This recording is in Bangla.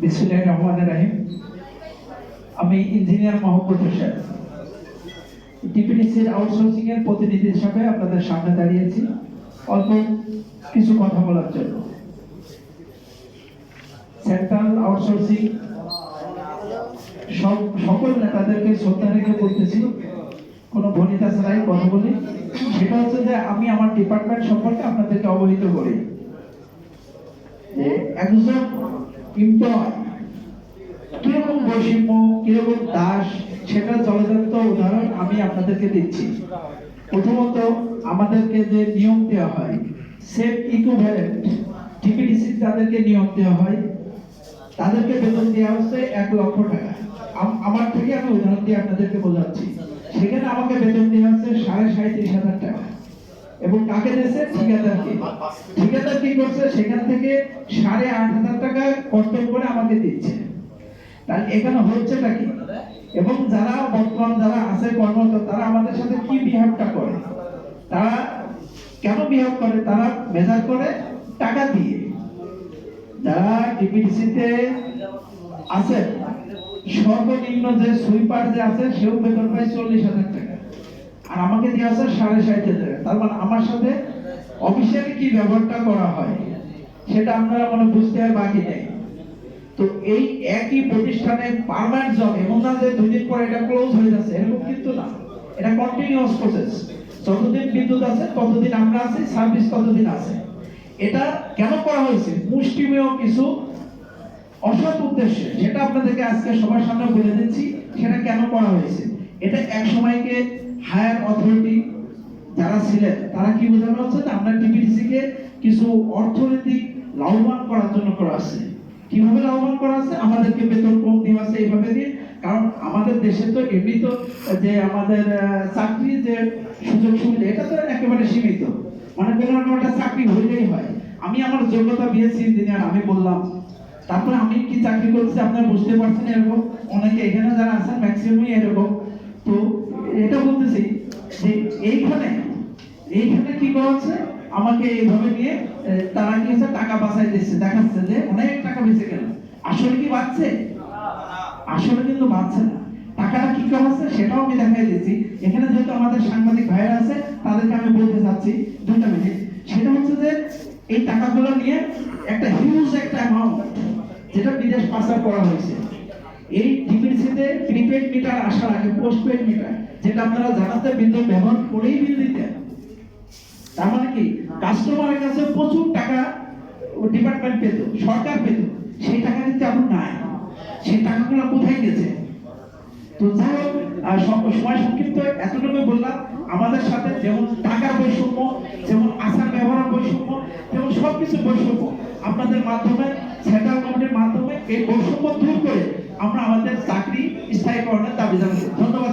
বিসমিল্লাহির রহমানির রহিম। আমি ইঞ্জিনিয়ার মোহাম্মদ হোসেন। টিপিডিসির আউটসোর্সিং এর প্রতিনিধি হিসাবে আপনাদের সামনে দাঁড়িয়েছি অল্প কিছু কথা বলার জন্য। সেন্ট্রাল আউটসোর্সিং, সব, সকল নেতাদেরকে শ্রদ্ধা রেখে বলতেছি, কোনো ভনিতা ছাড়াই কথা বলি। সেটা হচ্ছে যে আমি আমার ডিপার্টমেন্ট সম্পর্কে আপনাদেরকে অবহিত করি। একজন কীরকম বৈষম্য কীরকম দাস, সেটা জলজান্ত উদাহরণ আমি আপনাদেরকে দিচ্ছি। প্রথমত, আমাদেরকে যে নিয়ম দেওয়া হয় সেফ ইকুইভ্যালেন্ট টিপিডিসি তাদেরকে নিয়ম দেওয়া হয়, তাদেরকে বেতন দেওয়া হচ্ছে এক লক্ষ টাকা। আমার থেকে আমি উদাহরণ দিয়ে আপনাদেরকে বোঝাচ্ছি। সেখানে আমাকে বেতন দেওয়া হচ্ছে সাড়ে সাঁত্রিশ হাজার টাকা এবং কাকে দিয়েছে? ঠিকাদারকে ঠিকাদার কি করছে? সেখান থেকে সাড়ে আট হাজার টাকা কর্তন করে আমাকে দিচ্ছে। তাহলে এখানে হচ্ছেটা কি? এবং যারা বর্তমান যারা আছে কর্মরত তারা আমাদের সাথে কি বিহেভটা করে? তারা কেন বিহেভ করে? তারা মেজার করে টাকা দিয়ে। যারা টিপিডিসিতে আছে সর্বনিম্ন যে সুইপার যে আছে সেও বেতন পায় চল্লিশ হাজার টাকা। আর আমাকে দিয়ে আছে সাড়ে ষাট হাজার তার মানে আমার সাথে অফিসিয়ালি কি ব্যবহারটা করা হয় সেটা আপনারা মনে বুঝতে আর বাকি নেই। তো এই একই প্রতিষ্ঠানে পার্মানেন্ট জব এমন না যে দুই দিন পর এটা ক্লোজ হয়ে যাচ্ছে, এরকম কিন্তু না। এটা কন্টিনিউয়াস প্রসেস যতদিন বিদ্যুৎ আছে, ততদিন আমরা আছি সার্ভিস ততদিন আছে। এটা কেন করা হয়েছে? মুষ্টিমেয় কিছু অসৎ উদ্দেশ্যে। সেটা আপনাদেরকে আজকে সবার সামনে বলে দিচ্ছি, সেটা কেন করা হয়েছে? এটা এক সময়কে হায়ার অথরিটি যারা ছিলেন, তারা কি বোঝানো হচ্ছে যে আমরা টিপিডিসি কে কিছু অর্থনৈতিক লাভবান করার জন্য করা আছে। কীভাবে লাভবান করা আছে? আমাদেরকে বেতন কম দেওয়া আছে এইভাবে দিয়ে। কারণ আমাদের দেশে তো এমনি তো যে আমাদের চাকরি যে সুযোগ সুবিধা, এটা তো একেবারে সীমিত। মানে কোনো একটা চাকরি হইলেই হয়। আমি আমার যোগ্যতা বিএসসি ইঞ্জিনিয়ার, আমি বললাম। তারপরে আমি কি চাকরি করছি আপনারা বুঝতে পারছেন এরকম? অনেকে এখানে যারা আছেন ম্যাক্সিমামই এরকম। তো এটা বলতেছি যে এইখানে এইখানে কি করা আমাকে এইভাবে নিয়ে তারা কি টাকা বাঁচাই দিচ্ছে। দেখাচ্ছে যে অনেক টাকা বেঁচে গেল। আসলে কি বাঁচছে আসলে কিন্তু বাঁচছে না। টাকাটা কি করা হচ্ছে সেটাও আমি দেখাই দিচ্ছি। এখানে যেহেতু আমাদের সাংবাদিক ভাইয়েরা আছে, তাদেরকে আমি বলতে চাচ্ছি দুইটা মিনিট। সেটা হচ্ছে যে এই টাকাগুলো নিয়ে একটা হিউজ একটা অ্যামাউন্ট যেটা বিদেশ পাচার করা হয়েছে। এই ডিপিসিতে প্রিপেড মিটার আসার আগে পোস্টপেড মিটার, যেটা আপনারা জানাতে বিদ্যুৎ ব্যবহার করেই বিল দিতেন তার মানে কি? কাস্টমারের কাছে প্রচুর টাকা ডিপার্টমেন্ট পেত, সরকার পেত, সেই টাকা কিন্তু এখন নাই। সেই টাকাগুলো কোথায় গেছে? তো যাই হোক সময় সংক্ষিপ্ত এতটুকু বললাম। আমাদের সাথে যেমন টাকার বৈষম্য, যেমন আচার ব্যবহারের বৈষম্য যেমন সবকিছু বৈষম্য আপনাদের মাধ্যমে সেন্ট্রাল গভর্নমেন্টের মাধ্যমে এই আমরা আমাদের চাকরি স্থায়ী করার দাবি জানাচ্ছি ধন্যবাদ।